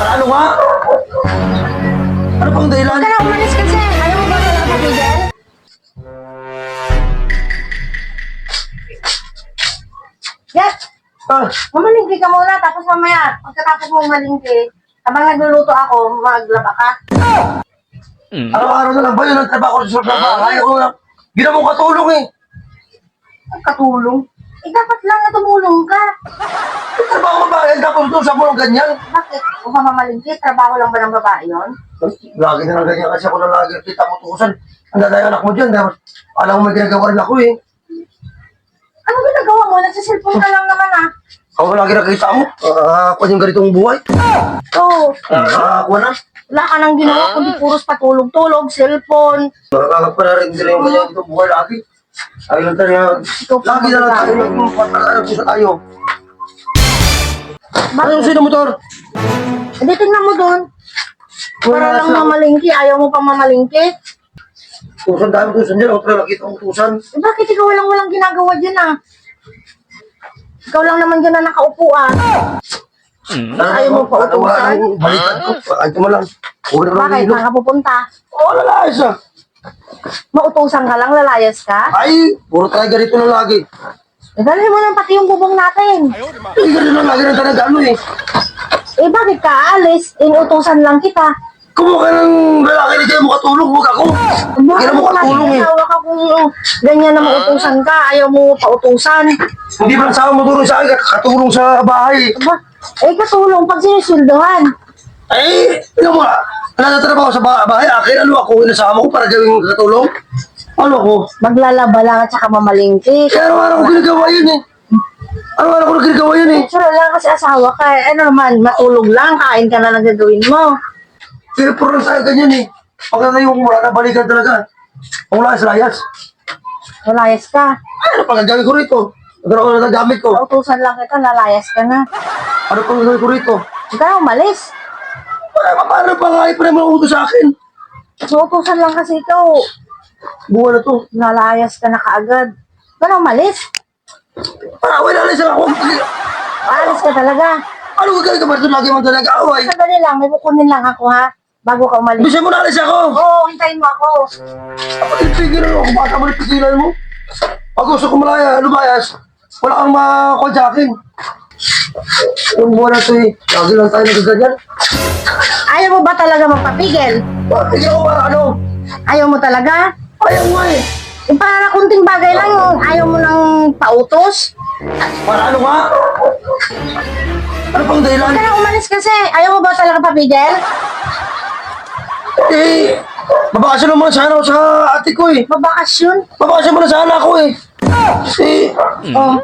Para ano nga? Ano pang dahilan? Huwag ka na umalis kasi. Ayaw mo ba talaga pabigyan? Yes! Ah, Mamalingki ka muna, tapos mamaya, pagkatapos mo malingki, habang nagluluto ako, maglaba ka. araw-araw na lang ba yun ang trabaho ko sa trabaho? Ayaw ko na. Gina mo katulong eh. Ay, katulong. Eh, dapat lang na tumulong ka. Trabaho ba? Eh, dapat ito sa mo ng ganyan. Bakit? Kung ka mamalingki, trabaho lang ba ng babae yon? Lagi na lang ganyan kasi ako na lagi kita mo. Ang daday anak mo dyan. Dapat, alam mo may ginagawa rin ako eh. Ano ginagawa mo? Nagsisilpon ka lang naman ah. Ako lagi nakita mo. Ako yung ganitong buhay. Oo. Ako na. Wala ka nang ginawa, kundi puros patulog-tulog, cellphone. Nakakagap pa na rin sila yung ganyan itong buhay lagi. Ay lang tayo. Ikaw pa Lagi na lang tayo. po sa tayo. Ano yung sino motor? Hindi, tingnan mo doon. Para lang mamalingki, ayaw mo pang mamalingki. Tusan dami tusan dyan. Ako talaga nakita kong tusan. Eh, bakit ikaw walang-walang ginagawa dyan ah? Ikaw lang naman dyan na nakaupo ah. Ayaw mo pa wala utusan? Balikan ko. Kahit mo lang. Lang Bakit? dito. Saan ka pupunta? Mautusan ka lang, lalayas ka? Ay, puro tayo ganito na lagi. Eh, dalhin mo lang pati yung bubong natin. Ay, ganito na lagi ng talaga ano eh. Eh, bakit ka aalis? Inutusan lang kita. Kumuha ka ng lalaki na kayo makatulong. Huwag ako. Hindi na mo katulong eh. Asawa ka kung ganyan na mautusan ka, ayaw mo pautusan. Hindi ba sa mo tulong sa akin? Katulong sa bahay. Aba, eh, katulong pag sinusuldohan. Ay, alam mo, natatrabaho sa ba- bahay, akin, ano ako, inasama ko para gawing katulong? Ano ako? Maglalaba lang at saka mamalingki. Kaya araw-araw ko ginagawa yun eh. Araw-araw ko ginagawa yun eh. Natural lang kasi asawa ka. Eh, ano naman, matulog lang, kain ka na lang gagawin mo. Kaya puro lang tayo ganyan eh. Pag na yung wala na balikan talaga. Ang layas-layas. Lalayas ka. Ano pang gagawin ko rito? Nagkaroon ko na gamit ko. Pautusan lang kita, lalayas ka na. Ano pang gagawin ko rito? Huwag ka na umalis. Para, paano pa nga pa naman utos sa akin? Pautusan lang kasi ikaw, Buwan na to. lalayas ka na kaagad. Ka na umalis. Para wala na lang ako. Aalis ka talaga. Ano ka ba ito? Lagi man talaga away. Sandali lang, may kukunin lang ako ha. Bago ka umalis. Gusto mo na alis ako. Oo, hintayin mo ako. Ako ipigilan ako. Baka mo ipigilan mo. Pag gusto ko malaya, lumayas, wala kang makakon sa akin. Yung buwan na to eh. Lagi lang tayo nagaganyan. Ayaw mo ba talaga magpapigil? Bakit ako ba ano? Ayaw mo talaga? Ayaw nga eh. Yung para kunting bagay lang, yung ayaw mo nang pautos. Para ano nga? Ano pang Huwag dahilan? ka na umalis kasi. Ayaw mo ba talaga papigil? Eh, babakasyon naman sana ako sa ate ko eh. Mabakasyon. Babakasyon mo na sana ako eh. Eh, Oh.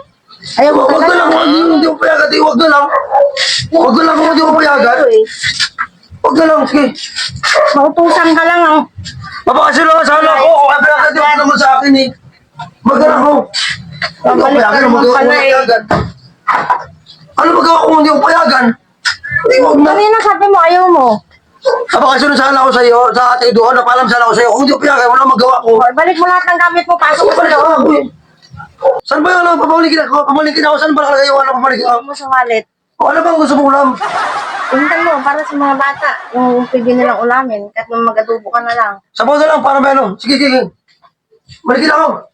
Ayaw mo wag na talaga. lang, wag hindi ko payagan, eh, wag na lang. Wag na lang kung hindi ko payagan. Eh, Wag na lang, sige. Mautusan ka lang. Oh. Babakasyon naman sana ako. Kung ano lang hindi ko naman sa akin eh. Wag na lang ako. Hindi ko Babalik ka naman pala eh. Ano magawa ko kung hindi ko payagan? Hindi, wag na. Kanina sabi mo, ayaw mo. Babakasyon na sana ako sa iyo, sa ate doon, napalam sana ako sa iyo. Kung hindi ko payagan, wala magawa ko. Balik mo lahat ng gamit mo. Pasok mo sa loob. ako eh. Saan ba yun? Ano? Pabalikin ako. Pabalikin ako. Saan ba nakalagay yung ano? Pabalikin ako. Huwag mo sa wallet. O, ano bang gusto mo ulam? Pintan mo, para sa mga bata. Yung pwede nilang ulamin. Kahit mag-adobo ka na lang. Sabaw na lang para may ano. Sige, sige. Balikin ako.